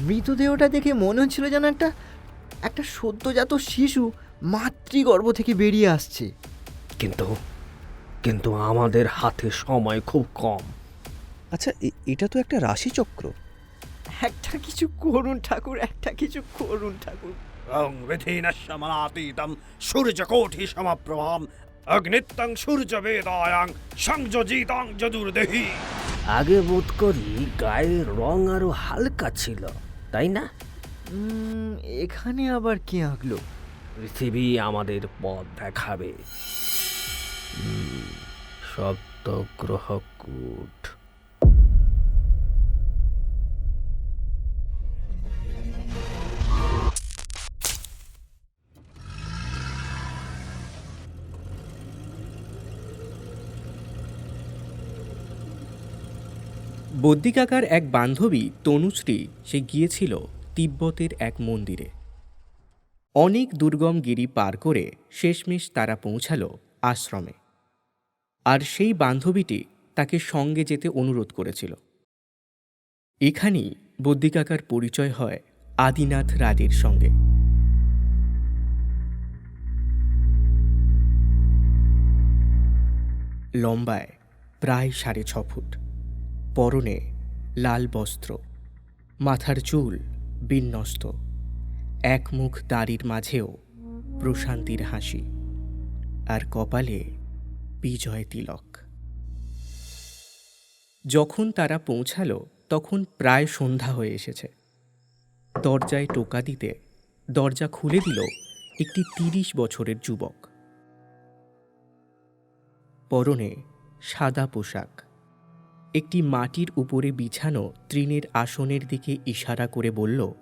মৃতদেহটা দেখে মনে হচ্ছিল যেন একটা একটা সদ্যজাত শিশু মাতৃগর্ভ থেকে বেরিয়ে আসছে। কিন্তু কিন্তু আমাদের হাতে সময় খুব কম। আচ্ছা এ- এটা তো একটা রাশিচক্র। একটা কিছু করুন ঠাকুর একটা কিছু করুন ঠাকুর। অং বিধিনশমনাতীতম সূর্যকোটি সমপ্রভাম অগ্নিত্যং সূর্যবেদায়াং সংযোজিতাং যদুর্দেহি। আগে বোধ করি গায়ের রং আরও হালকা ছিল। তাই না? এখানে আবার কে আঁকলো? পৃথিবী আমাদের পথ দেখাবে। হুম, সপ্ত বদ্যিকাকার এক বান্ধবী তনুশ্রী, সে গিয়েছিল তিব্বতের এক মন্দিরে। অনেক দুর্গম গিরি পার করে শেষমেশ তারা পৌঁছালো আশ্রমে। আর সেই বান্ধবীটি তাকে সঙ্গে যেতে অনুরোধ করেছিল। এখানেই বদ্যিকাকার পরিচয় হয় আদিনাথ রাজের সঙ্গে। লম্বায়, প্রায় সাড়ে ছ ফুট। পরনে লাল বস্ত্র, মাথার চুল বিন্যস্ত, এক মুখ দাড়ির মাঝেও প্রশান্তির হাসি, আর কপালে বিজয় তিলক। যখন তারা পৌঁছালো, তখন প্রায় সন্ধ্যা হয়ে এসেছে। দরজায় টোকা দিতে দরজা খুলে দিল একটি তিরিশ বছরের যুবক। পরনে সাদা পোশাক একটি মাটির উপরে বিছানো তৃণের আসনের দিকে ইশারা করে বলল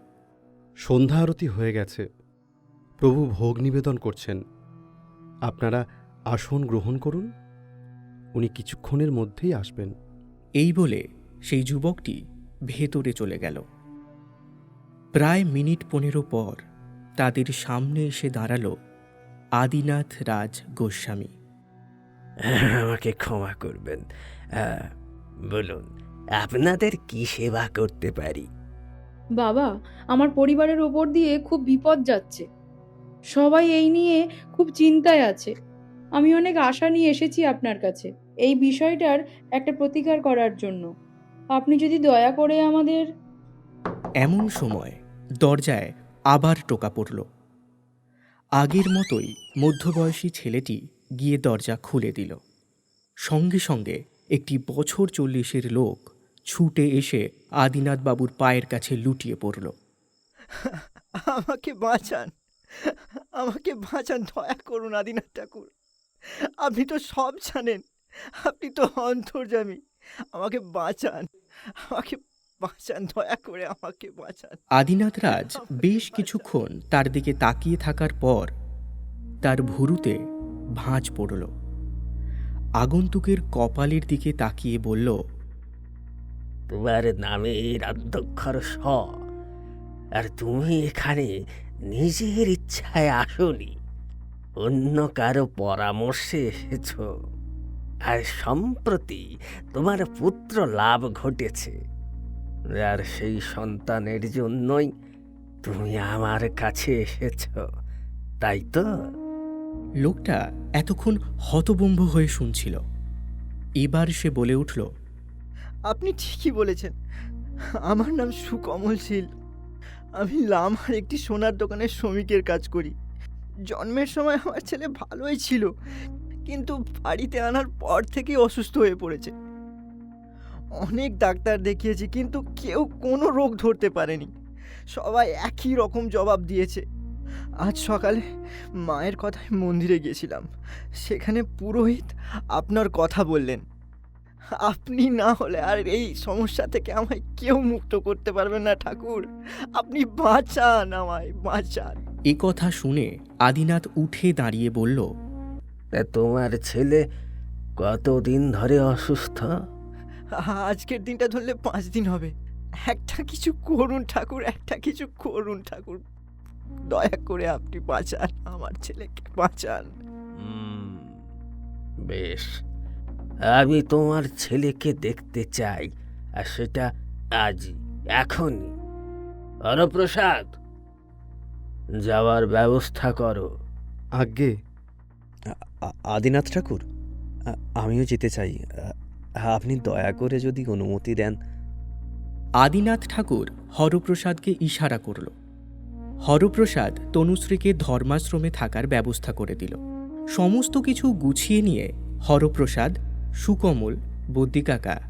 সন্ধ্যা আরতি হয়ে গেছে। প্রভু ভোগ নিবেদন করছেন। আপনারা আসন গ্রহণ করুন। উনি কিছুক্ষণের মধ্যেই আসবেন। এই বলে সেই যুবকটি ভেতরে চলে গেল। প্রায় মিনিট পনেরো পর তাদের সামনে এসে দাঁড়াল আদিনাথ রাজ গোস্বামী। আমাকে ক্ষমা করবেন। বলুন আপনাদের কি সেবা করতে পারি? বাবা আমার পরিবারের ওপর দিয়ে খুব বিপদ যাচ্ছে। সবাই এই নিয়ে খুব চিন্তায় আছে। আমি অনেক আশা নিয়ে এসেছি আপনার কাছে এই বিষয়টার একটা প্রতিকার করার জন্য। আপনি যদি দয়া করে আমাদের এমন সময় দরজায় আবার টোকা পড়ল। আগের মতোই মধ্যবয়সী ছেলেটি গিয়ে দরজা খুলে দিল। সঙ্গে সঙ্গে একটি বছর চল্লিশের লোক ছুটে এসে আদিনাথবাবুর পায়ের কাছে লুটিয়ে পড়ল। আমাকে বাঁচান। আমাকে বাঁচান দয়া করুন আদিনাথ ঠাকুর। আপনি তো সব জানেন। আপনি তো অন্তর্জামী আমাকে বাঁচান। আমাকে বাঁচান দয়া করে আমাকে বাঁচান। আদিনাথ রাজ বেশ কিছুক্ষণ তার দিকে তাকিয়ে থাকার পর তার ভুরুতে ভাঁজ পড়ল। আগন্তুকের কপালের দিকে তাকিয়ে বলল, তোমার নামে রাধ্যক্ষর স, আর তুমি এখানে নিজের ইচ্ছায় আসনি। অন্য কারও পরামর্শে এসেছ, আর সম্প্রতি তোমার পুত্র লাভ ঘটেছে। আর সেই সন্তানের জন্যই তুমি আমার কাছে এসেছ, তাই তো? লোকটা এতক্ষণ হতবম্ব হয়ে শুনছিল। এবার সে বলে উঠল, আপনি ঠিকই বলেছেন। আমার নাম সুকমল শীল। আমি লামার একটি সোনার দোকানের শ্রমিকের কাজ করি। জন্মের সময় আমার ছেলে ভালোই ছিল, কিন্তু বাড়িতে আনার পর থেকেই অসুস্থ হয়ে পড়েছে। অনেক ডাক্তার দেখিয়েছি, কিন্তু কেউ কোনো রোগ ধরতে পারেনি। সবাই একই রকম জবাব দিয়েছে। আজ সকালে মায়ের কথায় মন্দিরে গেছিলাম। সেখানে পুরোহিত আপনার কথা বললেন। আপনি না হলে আর এই সমস্যা থেকে আমায় কেউ মুক্ত করতে পারবেন না ঠাকুর। আপনি বাঁচান আমায় বাঁচান। এ কথা শুনে আদিনাথ উঠে দাঁড়িয়ে বলল তা তোমার ছেলে কতদিন ধরে অসুস্থ? আজকের দিনটা ধরলে পাঁচ দিন হবে। একটা কিছু করুন ঠাকুর একটা কিছু করুন ঠাকুর। দয়া করে আপনি বাঁচান আমার ছেলেকে বাঁচান। বেশ। আমি তোমার ছেলেকে দেখতে চাই আর সেটা আজই এখনই। হরপ্রসাদ যাওয়ার ব্যবস্থা করো। আজ্ঞে আদিনাথ ঠাকুর আমিও যেতে চাই। আপনি দয়া করে যদি অনুমতি দেন। আদিনাথ ঠাকুর হরপ্রসাদকে ইশারা করল। হরপ্রসাদ তনুশ্রীকে ধর্মাশ্রমে থাকার ব্যবস্থা করে দিল। সমস্ত কিছু গুছিয়ে নিয়ে হরপ্রসাদ, সুকমল, বদ্যিকাকা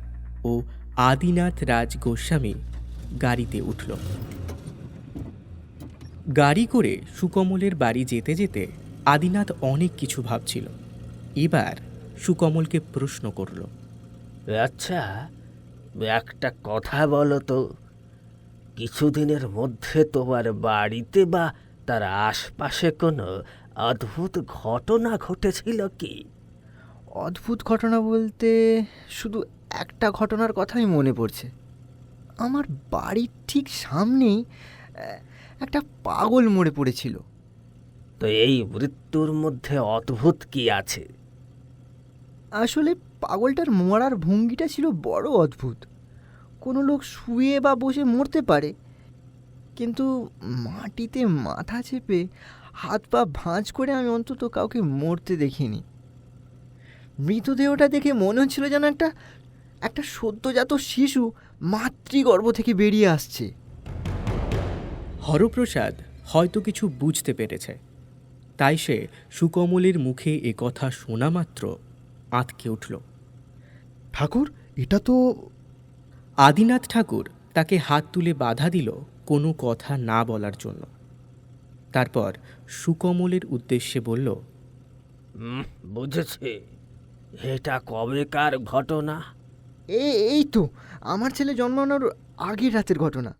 ও আদিনাথ রাজ গোস্বামী গাড়িতে উঠল। গাড়ি করে সুকমলের বাড়ি যেতে যেতে আদিনাথ অনেক কিছু ভাবছিল। এবার সুকমলকে প্রশ্ন করল আচ্ছা একটা কথা বলো তো। কিছুদিনের মধ্যে তোমার বাড়িতে বা তার আশপাশে কোনো অদ্ভুত ঘটনা ঘটেছিল কি? অদ্ভুত ঘটনা বলতে শুধু একটা ঘটনার কথাই মনে পড়ছে। আমার বাড়ির ঠিক সামনেই একটা পাগল মরে পড়েছিল। তো এই মৃত্যুর মধ্যে অদ্ভুত কি আছে? আসলে পাগলটার মরার ভঙ্গিটা ছিল বড় অদ্ভুত। কোনো লোক শুয়ে বা বসে মরতে পারে। কিন্তু মাটিতে মাথা চেপে হাত পা ভাঁজ করে আমি অন্তত কাউকে মরতে দেখিনি। মৃতদেহটা দেখে মনে হচ্ছিল যেন একটা একটা সদ্যজাত শিশু মাতৃগর্ভ থেকে বেরিয়ে আসছে। হরপ্রসাদ হয়তো কিছু বুঝতে পেরেছে। তাই সে সুকমলের মুখে এ কথা শোনা মাত্র আঁতকে উঠল। ঠাকুর এটা তো আদিনাথ ঠাকুর তাকে হাত তুলে বাধা দিল কোনো কথা না বলার জন্য। তারপর সুকমলের উদ্দেশ্যে বলল বুঝেছি। এটা কবেকার ঘটনা? এ এই তো আমার ছেলে জন্মানোর আগের রাতের ঘটনা।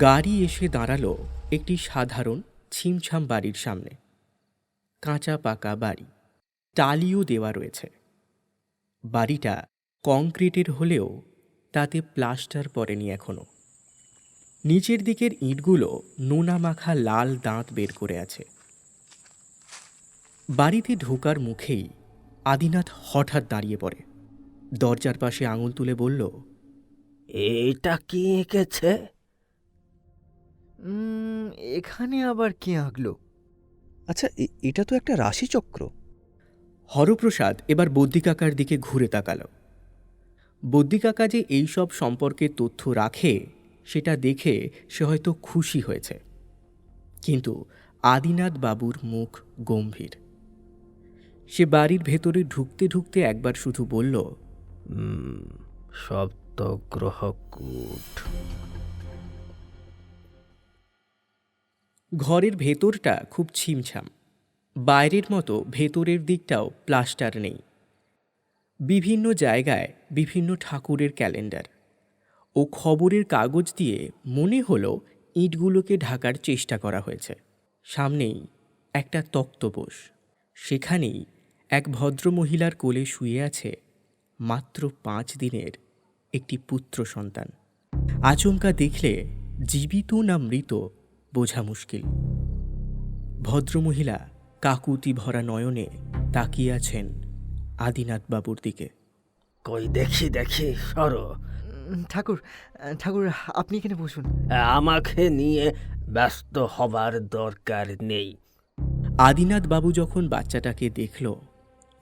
গাড়ি এসে দাঁড়াল একটি সাধারণ ছিমছাম বাড়ির সামনে। কাঁচা পাকা বাড়ি টালিও দেওয়া রয়েছে। বাড়িটা কংক্রিটের হলেও তাতে প্লাস্টার পড়েনি এখনও নিচের দিকের ইঁটগুলো নোনা মাখা লাল দাঁত বের করে আছে। বাড়িতে ঢোকার মুখেই আদিনাথ হঠাৎ দাঁড়িয়ে পড়ে। দরজার পাশে আঙুল তুলে বলল এটা কি এঁকেছে? এখানে আবার কে আঁকলো? আচ্ছা এ- এটা তো একটা রাশিচক্র। হরপ্রসাদ এবার বদ্যিকাকার দিকে ঘুরে তাকাল। বদ্যিকাকা যে এইসব সম্পর্কে তথ্য রাখে সেটা দেখে সে হয়তো খুশি হয়েছে। কিন্তু আদিনাথ বাবুর মুখ গম্ভীর। সে বাড়ির ভেতরে ঢুকতে ঢুকতে একবার শুধু বলল হুম, সপ্ত গ্রহকূট। ঘরের ভেতরটা খুব ছিমছাম। বাইরের মতো ভেতরের দিকটাও প্লাস্টার নেই। বিভিন্ন জায়গায় বিভিন্ন ঠাকুরের ক্যালেন্ডার ও খবরের কাগজ দিয়ে মনে হলো ইঁটগুলোকে ঢাকার চেষ্টা করা হয়েছে। সামনেই একটা তক্তপোষ। সেখানেই এক ভদ্রমহিলার কোলে শুয়ে আছে মাত্র পাঁচ দিনের একটি পুত্র সন্তান। আচমকা দেখলে জীবিত না মৃত বোঝা মুশকিল। ভদ্রমহিলা কাকুতি ভরা নয়নে তাকিয়ে আছেন আদিনাথ বাবুর দিকে। কই দেখি দেখি সরো। ঠাকুর ঠাকুর আপনি এখানে বসুন। আমাকে নিয়ে ব্যস্ত হবার দরকার নেই। আদিনাথ বাবু যখন বাচ্চাটাকে দেখল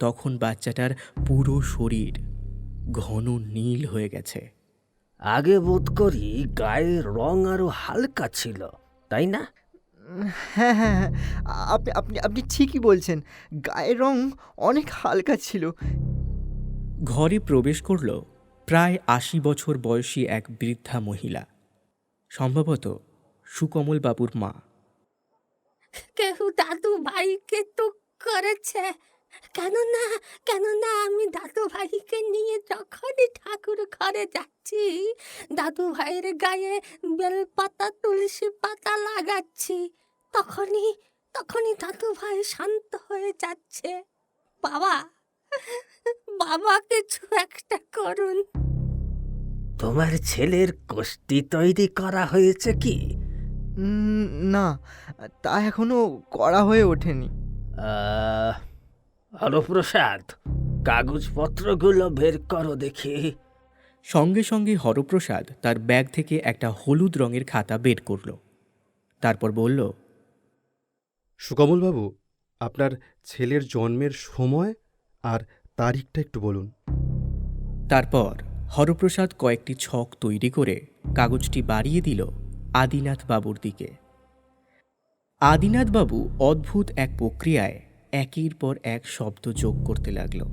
তখন বাচ্চাটার পুরো শরীর ঘন নীল হয়ে গেছে। আগে বোধ করি গায়ের রং আরও হালকা ছিল তাই না? হ্যাঁ হ্যাঁ হ্যাঁ আপনি আপনি আপনি ঠিকই বলছেন। গায়ের রং অনেক হালকা ছিল। ঘরে প্রবেশ করল প্রায় আশি বছর বয়সী এক বৃদ্ধা মহিলা। সম্ভবত সুকমল বাবুর মা। কেউ দাদু ভাইকে তো করেছে। কেননা কেননা আমি দাদু ভাইকে নিয়ে যখনই ঠাকুর ঘরে যাচ্ছি দাদু ভাইয়ের গায়ে বেলপাতা তুলসী পাতা লাগাচ্ছি তখনই তখনই দাদু ভাই শান্ত হয়ে যাচ্ছে। বাবা বাবা কিছু একটা করুন। তোমার ছেলের কোষ্টি তৈরি করা হয়েছে কি? না তা এখনও করা হয়ে ওঠেনি। আহ, হরপ্রসাদ কাগজপত্রগুলো বের করো দেখি। সঙ্গে সঙ্গে হরপ্রসাদ তার ব্যাগ থেকে একটা হলুদ রঙের খাতা বের করল। তারপর বলল সুকমলবাবু আপনার ছেলের জন্মের সময় আর তারিখটা একটু বলুন। তারপর হরপ্রসাদ কয়েকটি ছক তৈরি করে কাগজটি বাড়িয়ে দিল আদিনাথ বাবুর দিকে। আদিনাথ বাবু অদ্ভুত এক প্রক্রিয়ায় একের পর এক শব্দ যোগ করতে লাগল।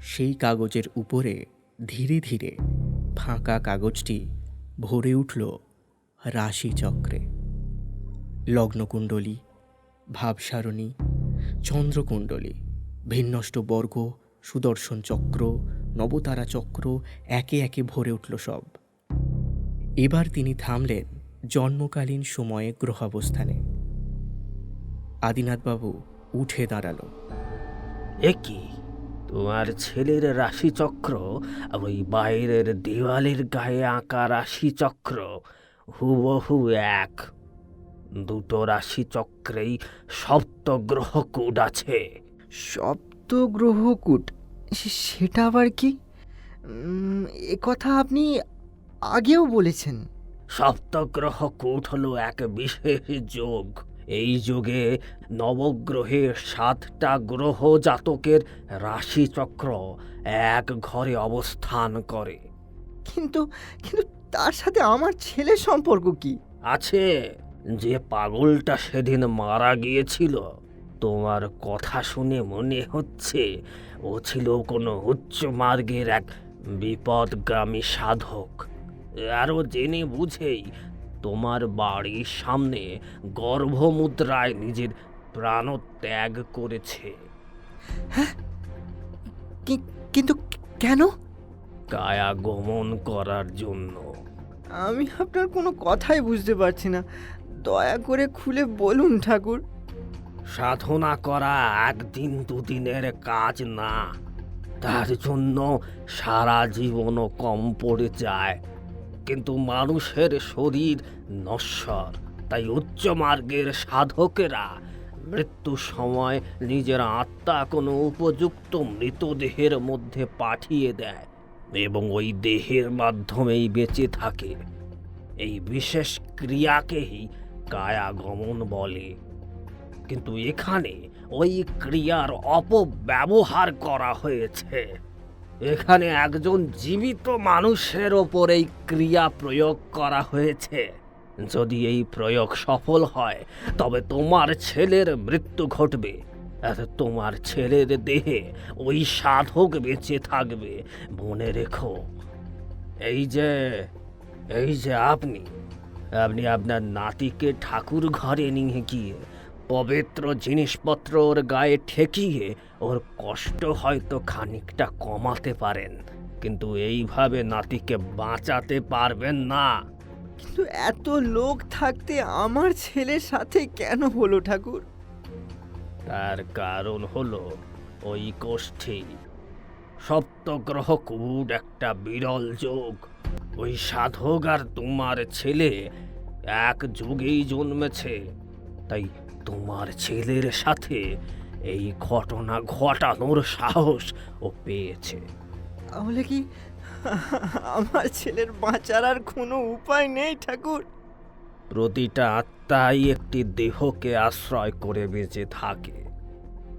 সেই কাগজের উপরে ধীরে ধীরে ফাঁকা কাগজটি ভরে উঠল রাশিচক্রে। লগ্নকুণ্ডলী, ভাবসারণী, চন্দ্রকুণ্ডলী, ভিন্নষ্ট বর্গ, সুদর্শন চক্র, নবতারা চক্র একে একে ভরে উঠল সব। এবার তিনি থামলেন জন্মকালীন সময়ে গ্রহাবস্থানে। আদিনাথবাবু উঠে দাঁড়াল। এ কি? তোমার ছেলের রাশিচক্র আর ওই বাইরের দেওয়ালের গায়ে আঁকা রাশিচক্র হুবহু এক। দুটো রাশিচক্রেই সপ্তগ্রহ কোড আছে। সপ্তগ্রহকূট? সে- সেটা আবার কি? উম, এ কথা আপনি আগেও বলেছেন। সপ্তগ্রহ কূট হলো এক বিশেষ যোগ। এই যুগে নবগ্রহের সাতটা গ্রহ জাতকের রাশিচক্র এক ঘরে অবস্থান করে। কিন্তু কিন্তু তার সাথে আমার ছেলের সম্পর্ক কি? আছে। যে পাগলটা সেদিন মারা গিয়েছিল তোমার কথা শুনে মনে হচ্ছে ও ছিল কোনো উচ্চ মার্গের এক বিপদগামী সাধক। আরও জেনে বুঝেই তোমার বাড়ির সামনে গর্ভমুদ্রায় নিজের প্রাণত্যাগ করেছে। কি- কিন্তু কেন? কায়া গমন করার জন্য। আমি আপনার কোনো কথাই বুঝতে পারছি না। দয়া করে খুলে বলুন ঠাকুর। সাধনা করা একদিন দুদিনের কাজ না তার জন্য সারা জীবনও কম পড়ে যায়। কিন্তু মানুষের শরীর নশ্বর। তাই উচ্চ মার্গের সাধকেরা মৃত্যুর সময় নিজের আত্মা কোনো উপযুক্ত মৃতদেহের মধ্যে পাঠিয়ে দেয় এবং ওই দেহের মাধ্যমেই বেঁচে থাকে। এই বিশেষ ক্রিয়াকেই কায়াগমন বলে। কিন্তু এখানে ওই ক্রিয়ার অপব্যবহার করা হয়েছে। এখানে একজন জীবিত মানুষের ওপর এই ক্রিয়া প্রয়োগ করা হয়েছে। যদি এই প্রয়োগ সফল হয়, তবে তোমার ছেলের মৃত্যু ঘটবে। আর তোমার ছেলের দেহে ওই সাধক বেঁচে থাকবে, মনে রেখো। এই যে এই যে আপনি আপনি আপনার নাতিকে ঠাকুর ঘরে নিয়ে গিয়ে পবিত্র জিনিসপত্র ওর গায়ে ঠেকিয়ে ওর কষ্ট হয়তো খানিকটা কমাতে পারেন কিন্তু এইভাবে নাতিকে বাঁচাতে পারবেন না। কিন্তু এত লোক থাকতে আমার ছেলের সাথে কেন হলো ঠাকুর? তার কারণ হলো ওই কোষ্ঠী সপ্তগ্রহ কুড একটা বিরল যোগ। ওই সাধক আর তোমার ছেলে এক যুগেই জন্মেছে। তাই তোমার ছেলের সাথে এই ঘটনা ঘটানোর সাহস ও পেয়েছে। তাহলে কি আমার ছেলের বাঁচার আর কোনো উপায় নেই ঠাকুর? প্রতিটা আত্মাই একটি দেহকে আশ্রয় করে বেঁচে থাকে।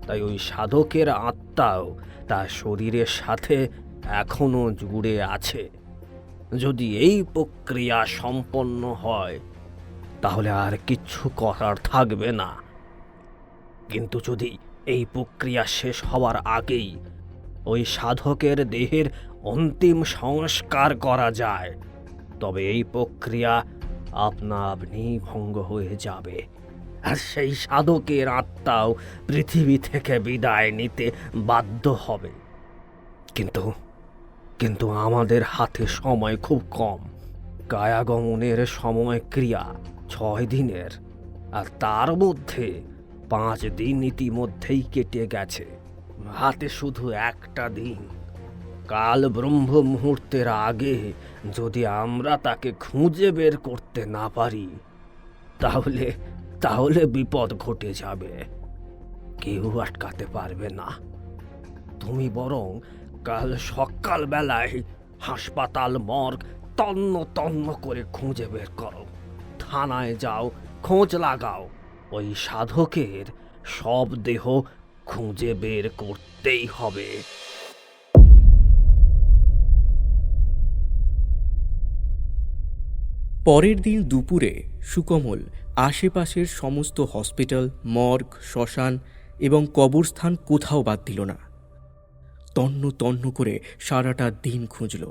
তাই ওই সাধকের আত্মাও তার শরীরের সাথে এখনও জুড়ে আছে। যদি এই প্রক্রিয়া সম্পন্ন হয় তাহলে আর কিচ্ছু করার থাকবে না। কিন্তু যদি এই প্রক্রিয়া শেষ হওয়ার আগেই ওই সাধকের দেহের অন্তিম সংস্কার করা যায়, তবে এই প্রক্রিয়া আপনা আপনি ভঙ্গ হয়ে যাবে। আর সেই সাধকের আত্মাও পৃথিবী থেকে বিদায় নিতে বাধ্য হবে। কিন্তু কিন্তু আমাদের হাতে সময় খুব কম। কায়াগমনের সময় ক্রিয়া ছয় দিনের, আর তার মধ্যে পাঁচ দিন ইতিমধ্যেই কেটে গেছে। হাতে শুধু একটা দিন। কাল ব্রহ্ম মুহূর্তের আগে যদি আমরা তাকে খুঁজে বের করতে না পারি, তাহলে তাহলে বিপদ ঘটে যাবে। কেউ আটকাতে পারবে না। তুমি বরং কাল সকাল বেলায় হাসপাতাল, মর্গ তন্ন তন্ন করে খুঁজে বের করো। থানায় যাও, খোঁজ লাগাও। ওই সাধকের সব দেহ খুঁজে বের করতেই হবে। পরের দিন দুপুরে সুকমল আশেপাশের সমস্ত হসপিটাল, মর্গ, শ্মশান এবং কবরস্থান কোথাও বাদ দিল না। তন্ন তন্ন করে সারাটা দিন খুঁজল,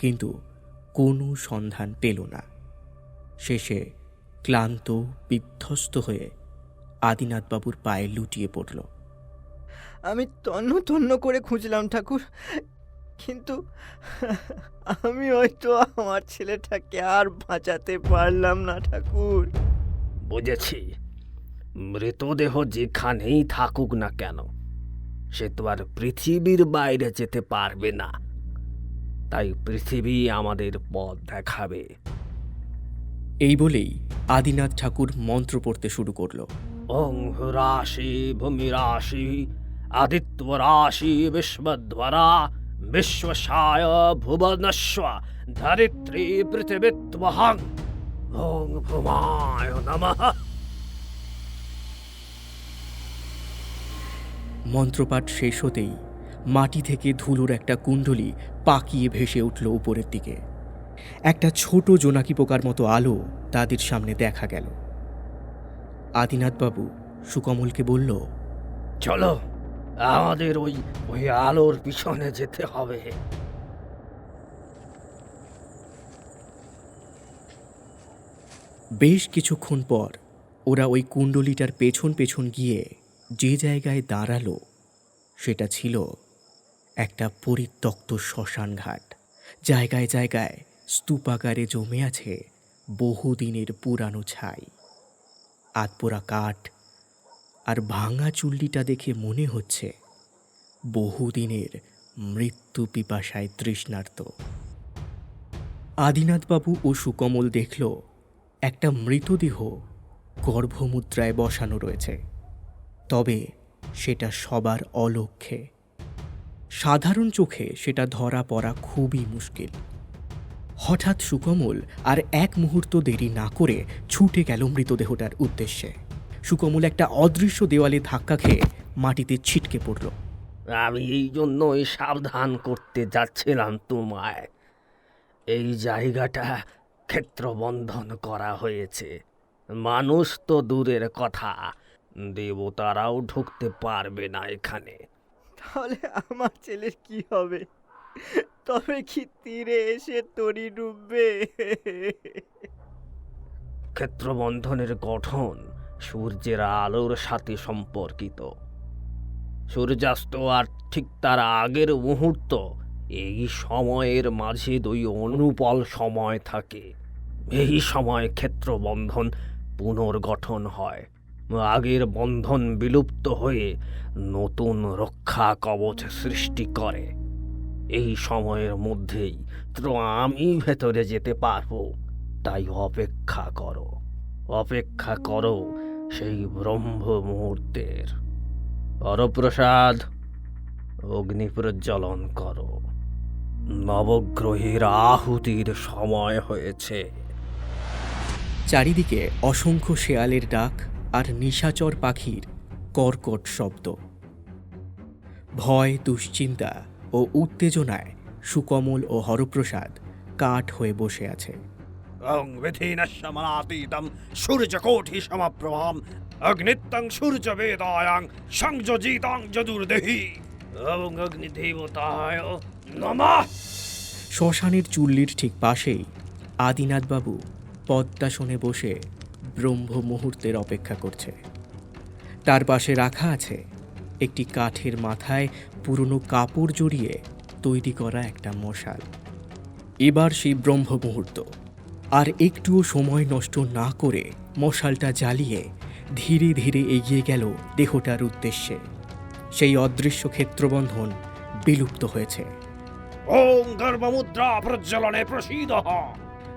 কিন্তু কোনো সন্ধান পেল না। শেষে ক্লান্ত বিধ্বস্ত হয়ে আদিনাথবাবুর পায়ে লুটিয়ে পড়ল। আমি তন্ন তন্ন করে খুঁজলাম ঠাকুর কিন্তু আমি হয়তো আমার ছেলেটাকে আর বাঁচাতে পারলাম না ঠাকুর। বুঝেছি। মৃতদেহ যেখানেই থাকুক না কেন সে তো আর পৃথিবীর বাইরে যেতে পারবে না। তাই পৃথিবী আমাদের পথ দেখাবে। এই বলেই আদিনাথ ঠাকুর মন্ত্র পড়তে শুরু করল। ওং রাশি ভূমি রাশি আদিত্য রাশি বিশ্বধ্বরা বিশ্বসায় ভুবনস্ব ধরিত্রী পৃথিবীত্বহং ওং ভূমায় নমঃ। মন্ত্রপাঠ শেষ হতেই মাটি থেকে ধুলোর একটা কুণ্ডলি পাকিয়ে ভেসে উঠল উপরের দিকে। একটা ছোট জোনাকি পোকার মতো আলো তাদের সামনে দেখা গেল। আদিনাথবাবু সুকমলকে বলল চলো আমাদের ওই ওই আলোর পিছনে যেতে হবে। বেশ কিছুক্ষণ পর ওরা ওই কুণ্ডলিটার পেছন পেছন গিয়ে যে জায়গায় দাঁড়াল সেটা ছিল একটা পরিত্যক্ত শ্মশান ঘাট জায়গায় জায়গায় স্তূপাকারে জমে আছে বহুদিনের পুরানো ছাই। আতপোড়া কাঠ আর ভাঙা চুল্লিটা দেখে মনে হচ্ছে বহুদিনের মৃত্যু পিপাসায় তৃষ্ণার্ত। আদিনাথবাবু ও সুকমল দেখল একটা মৃতদেহ গর্ভমুদ্রায় বসানো রয়েছে। তবে সেটা সবার অলক্ষ্যে সাধারণ চোখে সেটা ধরা পড়া খুবই মুশকিল। হঠাৎ সুকমল আর এক মুহূর্ত দেরি না করে ছুটে গেল মৃতদেহটার উদ্দেশ্যে। সুকমল একটা অদৃশ্য দেওয়ালে ধাক্কা খেয়ে মাটিতে ছিটকে পড়ল। আমি এই জন্যই সাবধান করতে যাচ্ছিলাম তোমায়। এই জায়গাটা ক্ষেত্রবন্ধন করা হয়েছে। মানুষ তো দূরের কথা। দেবতারাও ঢুকতে পারবে না এখানে। তাহলে আমার ছেলের কি হবে? তবে কি তীরে এসে তরি ডুববে? ক্ষেত্রবন্ধনের গঠন সূর্যের আলোর সাথে সম্পর্কিত। সূর্যাস্ত আর ঠিক তার আগের মুহূর্ত, এই সময়ের মাঝে দুই অনুপল সময় থাকে। এই সময় ক্ষেত্রবন্ধন পুনর্গঠন হয়। আগের বন্ধন বিলুপ্ত হয়ে নতুন রক্ষা কবচ সৃষ্টি করে। এই সময়ের মধ্যেই তো আমি ভেতরে যেতে পারব। তাই অপেক্ষা করো অপেক্ষা করো সেই ব্রহ্ম মুহূর্তের। অরপ্রসাদ, অগ্নি প্রজ্বলন করো। নবগ্রহের আহুতির সময় হয়েছে। চারিদিকে অসংখ্য শেয়ালের ডাক আর নিশাচর পাখির কর্কট শব্দ। ভয়, দুশ্চিন্তা ও উত্তেজনায় সুকমল ও হরপ্রসাদ কাঠ হয়ে বসে আছে। অং বিধিনশমনাতীতম সূর্যকোটি সমপ্রভাম অগ্নিত্যং সূর্য বেদায়াং সংযোজিতাং যদুর্দেহি। এবং অগ্নিদেবতায় নমঃ। শ্মশানের চুল্লির ঠিক পাশেই আদিনাথবাবু পদ্মাসনে বসে ব্রহ্ম মুহূর্তের অপেক্ষা করছে। তার পাশে রাখা আছে একটি কাঠের মাথায় পুরনো কাপড় জড়িয়ে তৈরি করা একটা মশাল। এবার সেই ব্রহ্ম মুহূর্ত আর একটুও সময় নষ্ট না করে মশালটা জ্বালিয়ে ধীরে ধীরে এগিয়ে গেল দেহটার উদ্দেশ্যে। সেই অদৃশ্য ক্ষেত্রবন্ধন বিলুপ্ত হয়েছে। ওং গর্ভমুদ্রা প্রজ্বলনে প্রসীদ।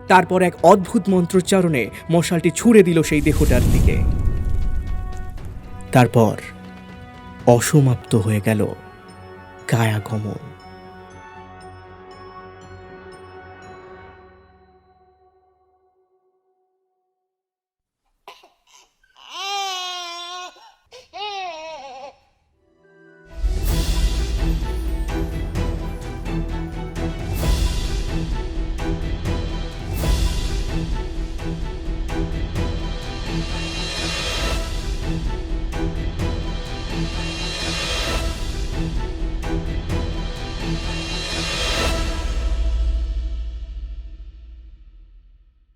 তারপর এক অদ্ভুত মন্ত্রোচ্চারণে মশালটি ছুঁড়ে দিল সেই দেহটার দিকে। তারপর অসমাপ্ত হয়ে গেল কায়াগমন